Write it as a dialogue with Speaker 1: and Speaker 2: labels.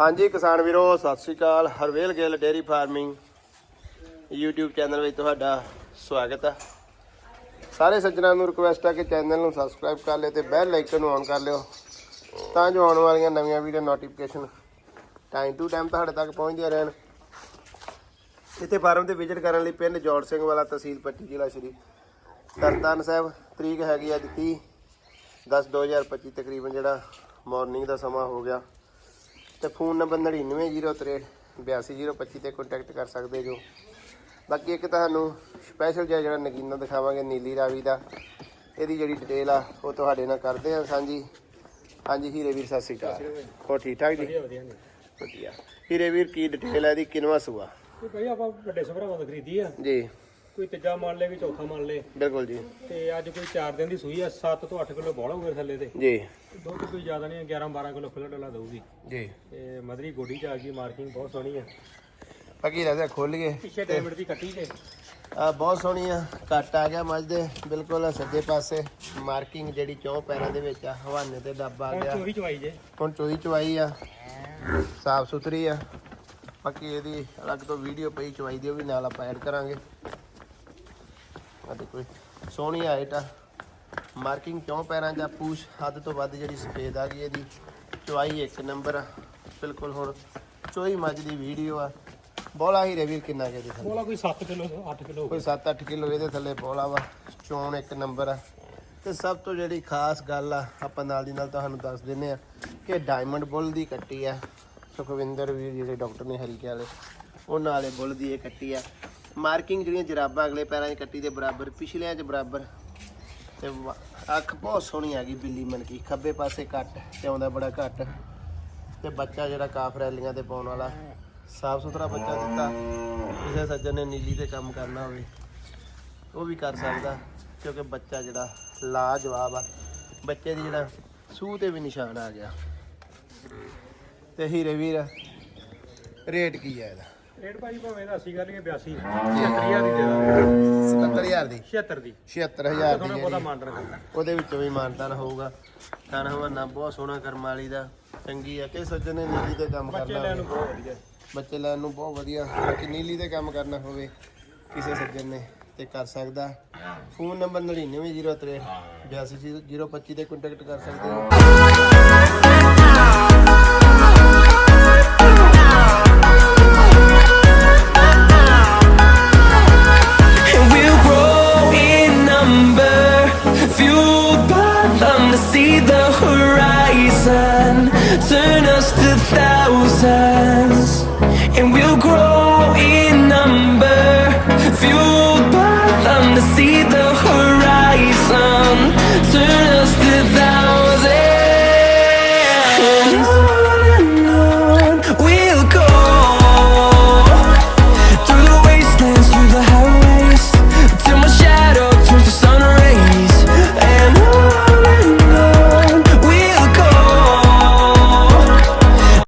Speaker 1: ਹਾਂਜੀ ਕਿਸਾਨ ਵੀਰੋ, ਸਤਿ ਸ੍ਰੀ ਅਕਾਲ। Harvel Gill dairy farming YouTube channel ਵਿੱਚ ਤੁਹਾਡਾ ਸਵਾਗਤ ਹੈ ਸਾਰੇ ਸੱਜਣਾਂ ਨੂੰ ਰਿਕੁਐਸਟ ਹੈ ਕਿ ਚੈਨਲ ਨੂੰ ਸਬਸਕ੍ਰਾਈਬ ਕਰ ਲਿਓ ਤੇ ਬੈਲ ਆਈਕਨ ਨੂੰ ਔਨ ਕਰ ਲਿਓ ਤਾਂ ਜੋ ਆਉਣ ਵਾਲੀਆਂ ਨਵੀਆਂ video notification time to time ਤੁਹਾਡੇ ਤੱਕ ਪਹੁੰਚਦੀਆਂ ਰਹਿਣ। ਇੱਥੇ ਫਾਰਮ ਤੇ ਵਿਜ਼ਿਟ ਕਰਨ ਲਈ ਪਿੰਡ ਜੋੜ ਸਿੰਘ ਵਾਲਾ ਤਹਿਸੀਲ ਪੱਟੀ ਜ਼ਿਲ੍ਹਾ ਸ਼੍ਰੀ ਤਰਨਤਾਰਨ ਸਾਹਿਬ। ਤਰੀਕ ਹੈਗੀ ਅੱਜ 30 10 2025 ਤਕਰੀਬਨ ਜਿਹੜਾ ਮਾਰਨਿੰਗ ਦਾ ਸਮਾਂ ਹੋ ਗਿਆ। ਤੇ ਫੋਨ ਨੰਬਰ 9903 82025 ਤੇ ਕੰਟੈਕਟ ਕਰ ਸਕਦੇ ਜੋ। ਬਾਕੀ ਇੱਕ ਤੁਹਾਨੂੰ ਸਪੈਸ਼ਲ ਜਿਹਾ ਜਿਹੜਾ ਨਗੀਨਾ ਦਿਖਾਵਾਂਗੇ ਨੀਲੀ ਰਾਵੀ ਦਾ। ਇਹਦੀ ਜਿਹੜੀ ਡਿਟੇਲ ਆ ਉਹ ਤੁਹਾਡੇ ਨਾਲ ਕਰਦੇ ਆ ਸਾਂਝੀ। ਹਾਂਜੀ ਹੀਰੇ ਵੀਰ ਸਤਿ ਸ਼੍ਰੀ ਅਕਾਲ। ਹੋ ਠੀਕ ਠਾਕ ਜੀ?
Speaker 2: ਵਧੀਆ
Speaker 1: ਹੀਰੇ ਵੀਰ ਕੀ ਡਿਟੇਲ ਹੈ ਇਹਦੀ? ਕਿਨਵਾ ਸੂਆ?
Speaker 2: ਕੋਈ ਭਾਈ ਆਪਾਂ ਵੱਡੇ ਸਭਰਾਵਾਂ ਤੋਂ ਖਰੀਦੀ ਆ।
Speaker 1: ਜੀ।
Speaker 2: ਕੋਈ ਤੀਜਾ ਮੰਨ ਲੇ ਕੋਈ ਚੌਥਾ ਮੰਨ ਲੇ।
Speaker 1: ਬਿਲਕੁਲ ਜੀ।
Speaker 2: ਤੇ ਅੱਜ ਕੋਈ 4 ਦਿਨ ਦੀ ਸੂਈ ਆ 7 ਤੋਂ 8 ਕਿਲੋ ਬੋਲਾ ਹੋਊਗਾ ਥੱਲੇ ਤੇ।
Speaker 1: ਜੀ।
Speaker 2: ਦੁੱਧ ਕੋਈ ਜ਼ਿਆਦਾ ਨਹੀਂ 11 12 ਕਿਲੋ ਖੁੱਲਾ ਡੋਲਾ ਦਊਗੀ।
Speaker 1: ਜੀ।
Speaker 2: ਤੇ ਮਦਰੀ ਗੋਡੀ ਚ ਆ ਗਈ ਮਾਰਕਿੰਗ ਬਹੁਤ ਸੋਹਣੀ ਆ।
Speaker 1: ਬਾਕੀ ਰਜ਼ਾ ਖੋਲ ਗਏ
Speaker 2: ਪਿੱਛੇ ਡੈਮਿਟ ਦੀ ਕੱਟੀ ਤੇ।
Speaker 1: ਆ ਬਹੁਤ ਸੋਹਣੀ ਆ ਕੱਟ ਆ ਗਿਆ ਮੱਝ ਦੇ ਬਿਲਕੁਲ ਸੱਜੇ ਪਾਸੇ। ਮਾਰਕਿੰਗ ਜਿਹੜੀ ਚੌ ਪੈਰਾਂ ਦੇ ਵਿੱਚ ਆ ਹਵਾਨੇ ਤੇ ਡੱਬ ਆ
Speaker 2: ਹੁਣ
Speaker 1: ਗਿਆ।
Speaker 2: ਚੋਰੀ ਚਵਾਈ ਜੇ।
Speaker 1: ਹੁਣ ਚੋਈ ਚਵਾਈ ਆ। ਸਾਫ਼ ਸੁਥਰੀ ਆ। ਬਾਕੀ ਇਹਦੀ ਅਲੱਗ ਤੋਂ ਵੀਡੀਓ ਪਈ ਚਵਾਈ ਦੀ ਉਹ ਵੀ ਨਾਲ ਆਪਾਂ ਐਡ ਕਰਾਂਗੇ। ਆ ਦੇਖੋ ਸੋਹਣੀ ਹਾਈਟ ਆ। ਮਾਰਕਿੰਗ ਕਿਉਂ ਪੈਰਾਂ ਜਾਂ ਪੂਛ ਹੱਦ ਤੋਂ ਵੱਧ ਜਿਹੜੀ ਸਫੇਦ ਆ ਗਈ ਇਹਦੀ। ਚਵਾਈ ਇੱਕ ਨੰਬਰ ਆ। ਬਿਲਕੁਲ ਹੁਣ ਚੋਈ ਮੱਝ ਦੀ ਵੀਡੀਓ ਆ। ਬੋਲਾ ਹੀ ਰਵੀਰ ਕਿੰਨਾ ਕੇ ਦੇ ਥੱਲੇ?
Speaker 2: ਬੋਲਾ ਕੋਈ 7 ਕਿਲੋ 8 ਕਿਲੋ
Speaker 1: ਕੋਈ 7-8 ਕਿਲੋ ਇਹਦੇ ਥੱਲੇ ਬੋਲਾ ਵਾ। ਚੋਣ ਇੱਕ ਨੰਬਰ ਆ। ਤੇ ਸਭ ਤੋਂ ਜਿਹੜੀ ਖਾਸ ਗੱਲ ਆ ਆਪਾਂ ਨਾਲ ਦੀ ਨਾਲ ਤੁਹਾਨੂੰ ਦੱਸ ਦਿੰਨੇ ਆ ਕਿ ਡਾਇਮੰਡ ਬੁੱਲ ਦੀ ਕੱਟੀ ਆ। ਸੁਖਵਿੰਦਰ ਵੀਰ ਜਿਹੜੇ ਡਾਕਟਰ ਨੇ ਹਰੀਕੇ ਵਾਲੇ ਉਹਨਾਂ ਵਾਲੇ ਬੁੱਲ ਦੀ ਇਹ ਕੱਟੀ ਆ। ਮਾਰਕਿੰਗ ਜਿਹੜੀਆਂ ਜਰਾਬਾਂ ਅਗਲੇ ਪੈਰਾਂ 'ਚ ਕੱਟੀ ਦੇ ਬਰਾਬਰ, ਪਿਛਲਿਆਂ 'ਚ ਬਰਾਬਰ। ਤੇ ਵਾ- ਅੱਖ ਬਹੁਤ ਸੋਹਣੀ ਆ ਗਈ ਬਿੱਲੀ ਮਨਕੀ ਖੱਬੇ ਪਾਸੇ ਕੱਟ ਤੇ ਆਉਂਦਾ ਬੜਾ ਘੱਟ। ਤੇ ਬੱਚਾ ਜਿਹੜਾ ਕਾਫ ਰੈਲੀਆਂ ਤੇ ਪਾਉਣ ਵਾਲਾ, ਸਾਫ਼ ਸੁਥਰਾ ਬੱਚਾ ਦਿੱਤਾ। ਕਿਸੇ ਸੱਜਣ ਨੇ ਨੀਲੀ ਤੇ ਕੰਮ ਕਰਨਾ ਹੋਵੇ, ਉਹ ਵੀ ਕਰ ਸਕਦਾ, ਕਿਉਂਕਿ ਬੱਚਾ ਜਿਹੜਾ ਲਾਜਵਾਬ ਆ। ਬੱਚੇ ਦੀ ਜਿਹੜਾ ਸੂਹ ਤੇ ਵੀ ਨਿਸ਼ਾਨ ਆ ਗਿਆ। ਤੇ ਹੀਰੇ ਵੀਰ, ਰੇਟ ਕੀ ਹੈ ਇਹਦਾ?
Speaker 2: ਰੇਟ ਭਾਈ ਭਾਵੇਂ ਦਾ 80 ਗੱਲ 82 76000 ਦੀ ਦੇ ਦਾਂਗੇ।
Speaker 1: 77000 ਦੀ?
Speaker 2: 76 ਦੀ।
Speaker 1: 76000 ਦੀ
Speaker 2: ਥੋੜਾ ਬਹੁਤਾ
Speaker 1: ਜਿਹੜੀ
Speaker 2: ਮੰਨ ਰੱਖਣਾ
Speaker 1: ਉਹਦੇ ਵਿੱਚੋਂ ਵੀ ਮਾਨਤਾਨ ਹੋਊਗਾ। ਤਾਂ ਹਵਾਨਾ ਬਹੁਤ ਸੋਹਣਾ ਕਰਮ ਵਾਲੀ ਦਾ। ਚੰਗੀ ਆ। ਕਿ ਸੱਜਣ ਨੇ ਨੀਲੀ ਤੇ ਕੰਮ
Speaker 2: ਬੱਚੇ
Speaker 1: ਕਰਨਾ
Speaker 2: ਲੈਣ ਨੂੰ
Speaker 1: ਹੋਵੇ।
Speaker 2: ਬਹੁਤ ਵਧੀਆ।
Speaker 1: ਬੱਚੇ ਲੈਣ ਨੂੰ ਬਹੁਤ ਵਧੀਆ। ਬਾਕੀ ਨੀਲੀ ਤੇ ਕੰਮ ਕਰਨਾ ਹੋਵੇ ਕਿਸੇ ਸੱਜਣ ਨੇ ਤੇ ਕਰ ਸਕਦਾ। ਫੋਨ ਨੰਬਰ 9903 82025 ਤੇ ਕੰਟੈਕਟ ਕਰ ਸਕਦੇ ਹੋ।
Speaker 3: just a thousands, and we'll grow.